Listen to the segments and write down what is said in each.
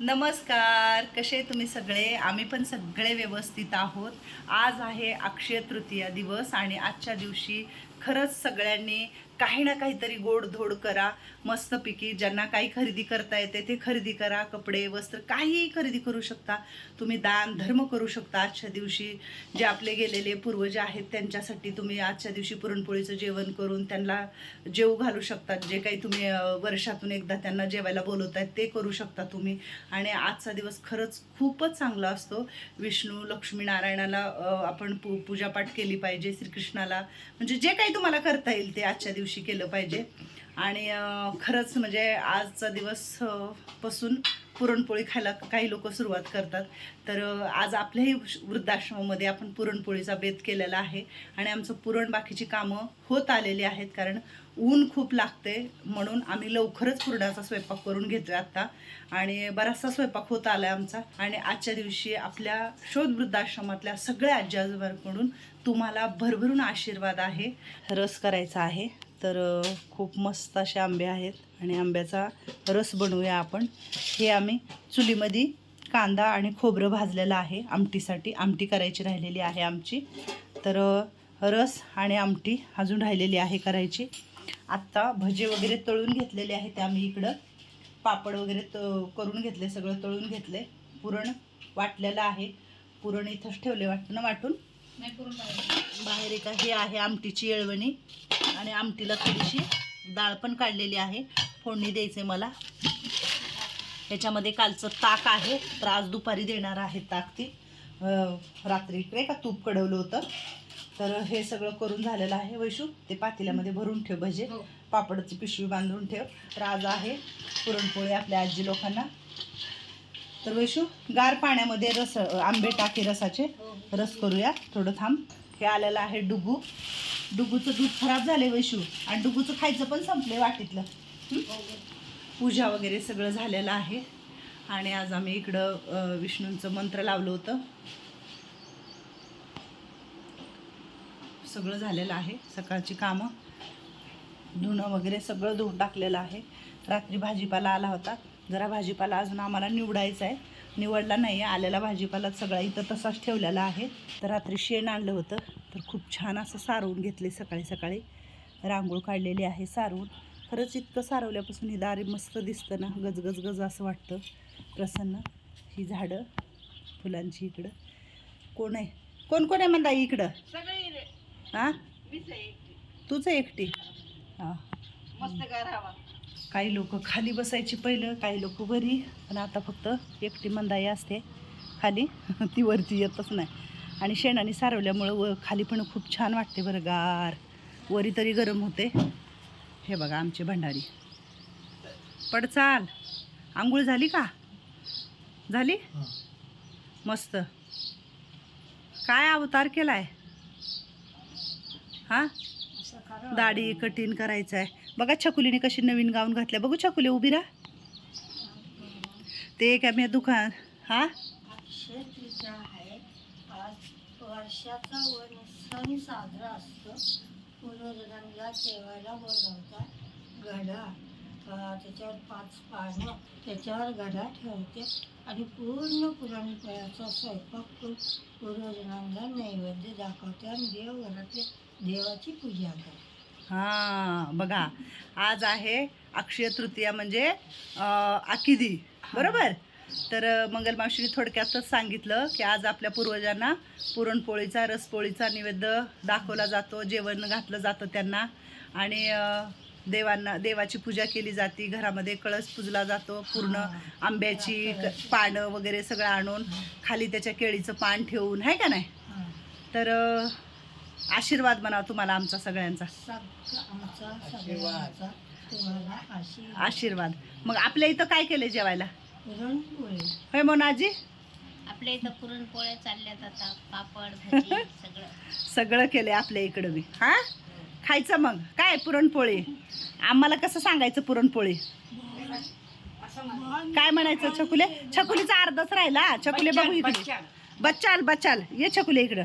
नमस्कार कसे तुम्ही सगळे? आम्ही पण सगळे व्यवस्थित आहोत. आज आहे अक्षय तृतीया दिवस आणि आजच्या दिवशी खरंच सगळ्यांनी काही ना काहीतरी गोडधोड करा मस्तपैकी ज्यांना काही खरेदी करता येते ते खरेदी करा. कपडे वस्त्र काहीही खरेदी करू शकता. तुम्ही दान धर्म करू शकता आजच्या दिवशी. जे आपले गेलेले पूर्वज आहेत त्यांच्यासाठी तुम्ही आजच्या दिवशी पुरणपोळीचं जेवण करून त्यांना जेव घालू शकतात जे काही तुम्ही वर्षातून एकदा त्यांना जेवायला बोलवत आहेत ते करू शकता तुम्ही. आणि आजचा दिवस खरंच खूपच चांगला असतो. विष्णू लक्ष्मी नारायणाला आपण पू पूजापाठ केली पाहिजे. श्रीकृष्णाला. म्हणजे जे काही तुम्हाला करता येईल ते आजच्या दिवशी दिवशी केलं पाहिजे. आणि खरंच म्हणजे आजचा दिवसपासून पुरणपोळी खायला काही लोक सुरुवात करतात. तर आज आपल्याही वृद्धाश्रमामध्ये आपण पुरणपोळीचा बेत केलेला आहे. आणि आमचं पुरण बाकीची कामं होत आलेली आहेत कारण ऊन खूप लागते म्हणून आम्ही लवकरच पुरणाचा स्वयंपाक करून घेतोय आत्ता. आणि बराचसा स्वयंपाक होत आला आहे आमचा. आणि आजच्या दिवशी आपल्या शोध वृद्धाश्रमातल्या सगळ्या आजी आजोबांकडून तुम्हाला भरभरून आशीर्वाद आहे रस करायचा आहे. तर खूप मस्त असे आंबे आहेत आणि आंब्याचा रस बनवूया आपण. हे आम्ही चुलीमध्ये कांदा आणि खोबरं भाजलेलं आहे. आमटीसाठी आमटी करायची राहिलेली आहे आमची. तर रस आणि आमटी अजून राहिलेली आहे करायची. आत्ता भजे वगैरे तळून घेतलेले आहेत आम्ही इकडं. पापड वगैरे त करून घेतले सगळं तळून घेतले. पुरण वाटलेलं आहे. पुरण इथंच ठेवले वाटतं ना वाटून? बाहेर एक हे आहे आमटीची येळवणी. आणि आमटीला थोडीशी डाळ पण काढलेली आहे. फोडणी द्यायचे मला. ह्याच्यामध्ये कालचं ताक आहे तर आज दुपारी देणार आहे ताक ती. रात्री इकडे का तूप कडवलं होतं. तर हे सगळं करून झालेलं आहे वैशू. ते पातेल्यामध्ये भरून ठेव भजे. पापडाची पिशवी बांधून ठेव. तर आज आहे पुरणपोळी आपल्या आजी लोकांना. तर वैशू गार पाण्यामध्ये रस आंबे टाके रसाचे. रस करूया. थोडं थांब. हे आलेलं आहे डुगू डुगूचं दूध खराब झाले वैशू आणि डुगूचं खायचं पण संपलं वाटीतलं. पूजा वगैरे सगळं झालेलं आहे. आणि आज आम्ही इकडं विष्णूंचं मंत्र लावलं होतं. सगळं झालेलं आहे. सकाळची कामं. धुणं वगैरे सगळं धुवून टाकलेलं आहे. रात्री भाजीपाला आला होता. जरा भाजीपाला अजून आम्हाला निवडायचा आहे. निवडला नाही आलेला भाजीपाला सगळा इथं तसाच ठेवलेला आहे. तर रात्री शेण आणलं होतं. तर खूप छान असं सारवून घेतले सकाळी सकाळी. रांगोळ काढलेली आहे सारवून. खरंच इतकं सारवल्यापासून ही दारी मस्त दिसतं ना. गजगज गज असं वाटतं. प्रसन्न. ही झाडं फुलांची इकडं. कोण आहे? कोण कोण आहे म्हणता इकडं? हां तूच आहे एकटी? हां. मस्त काही लोक खाली बसायची पहिलं काही लोक वरी. पण आता फक्त एकटी मंदाई असते. खाली. ती वरती येतच नाही. आणि शेणाने सारवल्यामुळं व खाली पण खूप छान वाटते बरं गार. वरी तरी गरम होते. हे बघा आमची भंडारी. पडचाल आंघोळ झाली का? झाली? मस्त. काय अवतार केलाय? हां? असं करा दाढी कठीण करायचं आहे बघा छकुलीने कशी नवीन गाऊन घातल्या. बघू छकुली उभी राहा. ते एक आम्ही दुकान हा? अक्षय तृतीया आहे. आज वर्षाचा वन सण साजरा असतो. पूर्वजनांना जेवायला बोलवतात घडा अं, त्याच्यावर पाच पानं त्याच्यावर घडा ठेवते आणि पूर्ण पुरणपोळ्याचा स्वयंपाक करून पूर्वजनांना नैवेद्य दाखवते आणि देवघरातले देवाची पूजा करते. हा बघा. आज आहे अक्षय तृतीया म्हणजे आकिदी बरोबर? तर अं, मंगलमावशीने थोडक्यातच सांगितलं की आज आपल्या पूर्वजांना पुरणपोळीचा रसपोळीचा नैवेद्य दाखवला जातो जेवण घातलं जातं त्यांना. आणि देवांना देवाची पूजा केली जाते घरामध्ये कळस पुजला जातो पूर्ण आंब्याची पानं वगैरे सगळं आणून खाली त्याच्या केळीचं पान ठेवून आहे का नाही. तर आशीर्वाद म्हणा तुम्हाला आमचा सगळ्यांचा. आशीर्वाद. मग आपल्या इथं काय केलं जेवायला? होय मोनाजी? आपल्या इथं पुरणपोळ्या चालल्या जातात पापड भजी सगळं. सगळं केलंय आपल्या इकडं बी. हा? खायचं मग. काय पुरणपोळी? आम्हाला कसं सांगायचं पुरणपोळी? काय म्हणायचं छकुले? छकुलीचा अर्धच राहिला. छकुले बघू इकडे. बच्चाल बच्चाल. ये छकुले इकडं.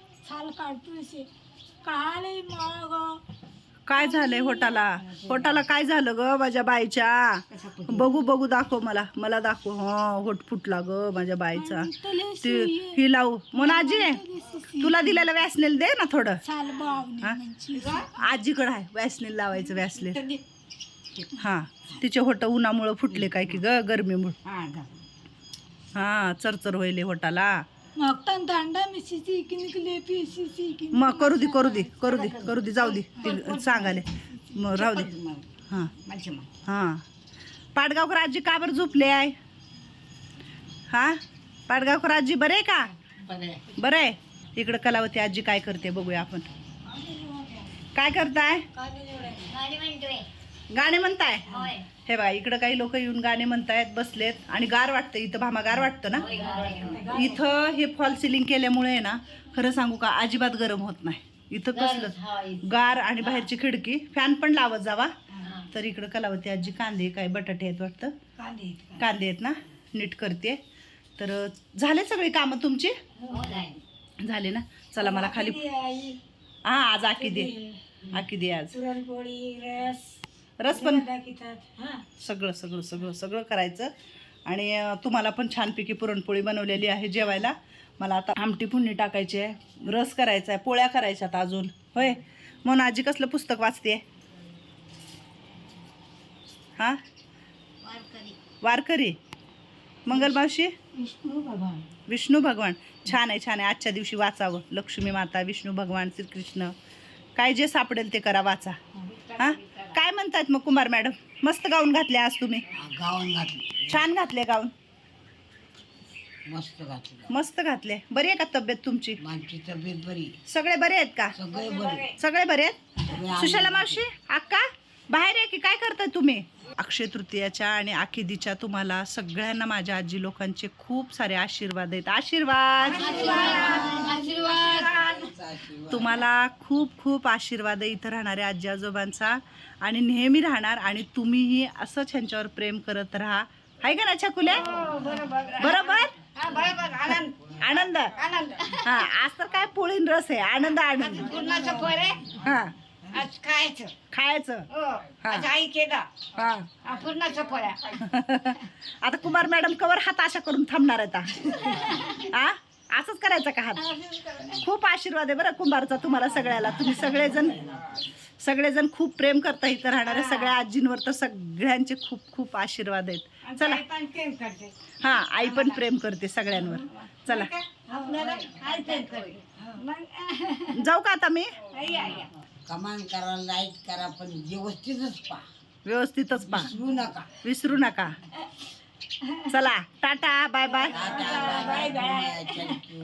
साल काढतोय काळे मग. काय झालंय होटाला? होटाला काय झालं ग माझ्या बाईच्या? बघू बघू दाखव मला. मला दाखव. हा होट फुटला ग माझ्या बाईचा. ती ही लावू. म्हणून आजी तुला दिलेलं वॅसनेल दे ना थोडं. आजीकडं आहे. वॅसनेल लावायचं वॅसलेन हा. तिचे होट उन्हामुळं फुटले काय की ग? गरमीमुळं. हा. हा चरचर व्हायले होटाला. मग तन दांडा मी मग करू दे करू दे करू दे करू दे जाऊ दे. ती सांगाले. मग राहू दे. हां. माझी मा हां. पाडगावकर आजी का बरं झोपले आहे? हा? पाडगावकर आजी बरे आहे का? बरं बरं आहे. इकडं कलावती आजी काय करते बघूया आपण. काय करताय? गाणे म्हणताय? होय. हे बघा इकडं काही लोक येऊन गाणे म्हणतायत बसलेत आणि गार वाटतं इथं भामा गार वाटतं. ना इथं हे फॉल सिलिंग केल्यामुळे आहे ना खरं सांगू का अजिबात गरम होत नाही. इथं कसलं गार आणि बाहेरची खिडकी फॅन पण लावत जावा. तर इकडं कलावती आजी कांदे काय बटाटे आहेत वाटतं? कांदे आहेत ना? नीट करते. तर झाले सगळी कामं तुमची? झाले. ना? चला मला खाली हा आज आकी दे. आकी दे आज. पुरणपोळी रस. रस पण हा. सगळं सगळं सगळं सगळं करायचं. आणि तुम्हाला पण छानपैकी पुरणपोळी बनवलेली आहे जेवायला. मला आता आमटी पुण्णी टाकायची आहे. रस करायचा आहे पोळ्या करायच्यात अजून. होय? म्हणून आजी कसलं पुस्तक वाचते हा? वारकरी. वारकरी. मंगलमावशी विष्णू भगवान. विष्णू भगवान. छान आहे छान आहे. आजच्या दिवशी वाचावं. लक्ष्मी माता विष्णू भगवान श्रीकृष्ण. काय जे सापडेल ते करा वाचा. हा काय म्हणतात मग कुमार मॅडम? मस्त गाऊन घातले आज तुम्ही. गाऊन घातली. छान घातले गाऊन. मस्त घातली मस्त घातले. बरी आहे का तब्येत तुमची? माझी तब्येत बरी सगळे बरे आहेत का? सगळे बरे सगळे बरे आहेत? सुशाला मावशी अक्का? बाहेर आहे की काय करताय तुम्ही? अक्षय तृतीयाच्या आणि आखिदीच्या तुम्हाला सगळ्यांना माझ्या आजी लोकांचे खूप सारे आशीर्वाद आहेत. आशीर्वाद! तुम्हाला खूप खूप आशीर्वाद आहे इथं राहणाऱ्या आजी आजोबांचा. आणि नेहमी राहणार आणि तुम्हीही असंच ह्यांच्यावर प्रेम करत राहा. हाय का ना छकुल्या? बरोबर. आनंद. हा आज तर काय पोळीन रस आहे. आनंद आनंद. आहे. हा. आज खायचं. खायचं? हो. हा. आज आई केला. हा. हा, पूर्णाचं फळ आहे आता कुमार मॅडम कवर हात अशा करून थांबणार आहेत हा? असंच करायचं का हात? खूप आशीर्वाद आहे बरं कुंभारचा तुम्हाला सगळ्याला. तुम्ही सगळेजण सगळेजण खूप प्रेम करता इथं राहणाऱ्या सगळ्या आजींवर तर सगळ्यांचे खूप खूप आशीर्वाद आहेत. चला आई पण प्रेम करते. हा आई पण प्रेम करते सगळ्यांवर. चला. आपल्याला आई प्रेम करते. मग जाऊ का आता मी? आई आई. कमान करा लाइट करा पण व्यवस्थितच पहा. व्यवस्थितच पा विसरू नका. विसरू नका. चला ta ta bye bye ta ta, bye bye thank you